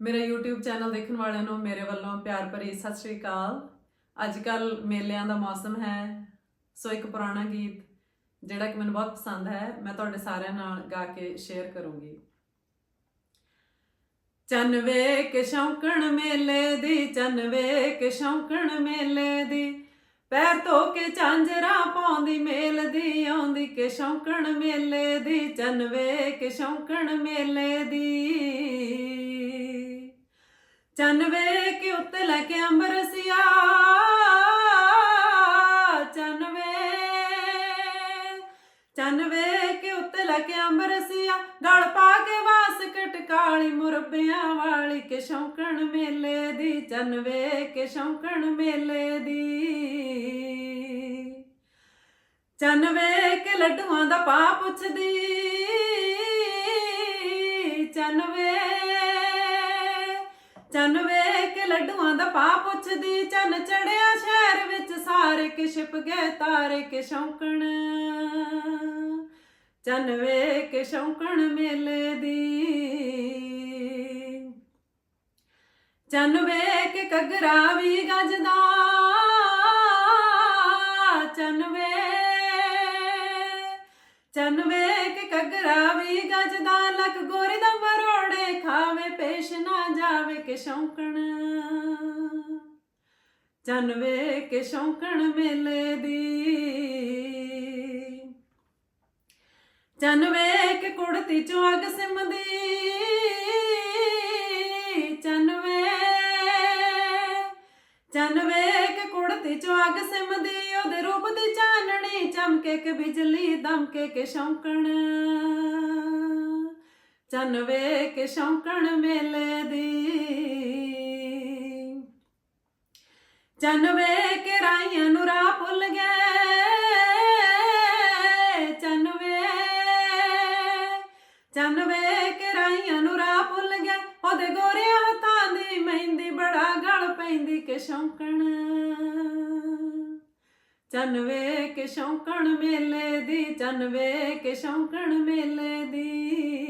ਮੇਰੇ YouTube channel ਦੇਖਣ ਵਾਲਿਆਂ ਨੂੰ ਮੇਰੇ ਵੱਲੋਂ ਪਿਆਰ ਭਰੀ ਸਤਿ ਸ਼੍ਰੀ ਅਕਾਲ। ਅੱਜ ਕੱਲ ਮੇਲਿਆਂ ਦਾ ਮੌਸਮ ਹੈ, ਸੋ ਇੱਕ ਪੁਰਾਣਾ ਗੀਤ ਜਿਹੜਾ ਕਿ ਮੈਨੂੰ ਬਹੁਤ ਪਸੰਦ ਹੈ, ਮੈਂ ਤੁਹਾਡੇ ਸਾਰਿਆਂ ਨਾਲ ਗਾ ਕੇ ਸ਼ੇਅਰ ਕਰੂੰਗੀ। ਚੰਨ ਵੇਖ ਸ਼ੌਂਕਣ ਮੇਲੇ ਦੀ, ਚੰਨ ਵੇਖ ਸ਼ੌਂਕਣ ਮੇਲੇ ਦੀ, ਪੈਰ ਧੋ ਕੇ ਝਾਂਜਰਾ ਪਾਉਂਦੀ ਮੇਲ ਦੀ, ਆਉਂਦੀ ਕਿ ਸ਼ੌਂਕਣ ਮੇਲੇ ਦੀ, ਚੰਨ ਵੇਖ ਸ਼ੌਂਕਣ ਮੇਲੇ ਦੀ। ਚੰਨ ਵੇ ਕੇ ਉੱਤੇ ਲੈ ਕੇ ਅੰਬਰਸਿਆ ਚੰਨ ਵੇ ਚੰਨ ਵੇਖ ਉੱਤੇ ਲੈ ਕੇ ਅੰਬਰਸਿਆ ਗਲ ਪਾ ਕੇ ਵਾਸ ਕਟਕਾਲੀ ਮੁਰਬਿਆਂ ਵਾਲੀ ਕੇ ਸ਼ੌਂਕਣ ਮੇਲੇ ਦੀ, ਚੰਨ ਵੇਖ ਸ਼ੌਂਕਣ ਮੇਲੇ ਦੀ। ਚੰਨ ਵੇ ਕੇ ਲੱਡੂਆਂ ਦਾ ਪਾ ਪੁੱਛਦੀ, ਚੰਨ ਵੇ ਚੰਨ ਵੇਖ ਲੱਡੂਆਂ ਦਾ ਪਾ ਪੁੱਛਦੀ, ਚੰਨ ਚੜਿਆ ਸ਼ਹਿਰ ਵਿੱਚ ਸਾਰੇ ਕਿ ਛਿਪ ਗਏ ਤਾਰੇ ਕਿ ਸ਼ੌਂਕਣ। ਚੰਨ ਵੇਖ ਸ਼ੌਂਕਣ ਮੇਲੇ ਦੀ। ਚੰਨ ਵੇਖ ਕਗਰਾ ਵੀ ਗੱਜਦਾ। ਚੰਨ ਵੇ ਚੰਨ ਵੇਖ ਕਗਰਾ ਵੀ ਗੱਜਦਾ। ਲੱਕ ਗੋਰੀ ਦਾ ਮਰੋੜੇ ਖਾਵੇ ਪੇਸ਼ ਨਾ ਜਾਵੇ ਕਿ ਸ਼ੌਂਕਣ। ਚੰਨ ਵੇਖ ਸ਼ੌਂਕਣ ਮੇਲੇ ਦੀ। ਚੰਨ ਵੇਖ ਕੁੜਤੀ ਚੋਂ ਅੱਗ ਸਿਮਦੀ। ਚੰਨ ਵੇ ਚੰਨ ਵੇਖ ਕੁੜਤੀ ਚੋਂ ਅੱਗ ਸਿਮਦੀ। ਉਹਦੇ ਰੂਪ ਦੀ ਚਾਨਣੀ ਚਮਕੇ ਕੇ ਬਿਜਲੀ ਦਮਕੇ ਕਿ ਸ਼ੌਂਕਣ। ਚੰਨ ਵੇਖ ਸ਼ੌਂਕਣ ਮੇਲੇ ਦੀ। ਚੰਨ ਵੇਖ ਰਾਈਆਂ ਨੂੰ ਰਾਹ ਭੁੱਲ ਗਏ। ਚੰਨ ਵੇ ਚੰਨ ਵੇਖ ਰਾਈਆਂ ਨੂੰ ਰਾਹ ਭੁੱਲ ਗਏ। ਉਹਦੇ ਗੋਰੇ ਹੱਥਾਂ ਦੀ ਮਹਿੰਦੀ ਬੜਾ ਗਲ ਪੈਂਦੀ ਕਿ ਸ਼ੌਂਕਣ। ਚੰਨ ਵੇਖ ਸ਼ੌਂਕਣ ਮੇਲੇ ਦੀ ਚੰਨ ਵੇਖ ਸ਼ੌਂਕਣ ਮੇਲੇ ਦੀ।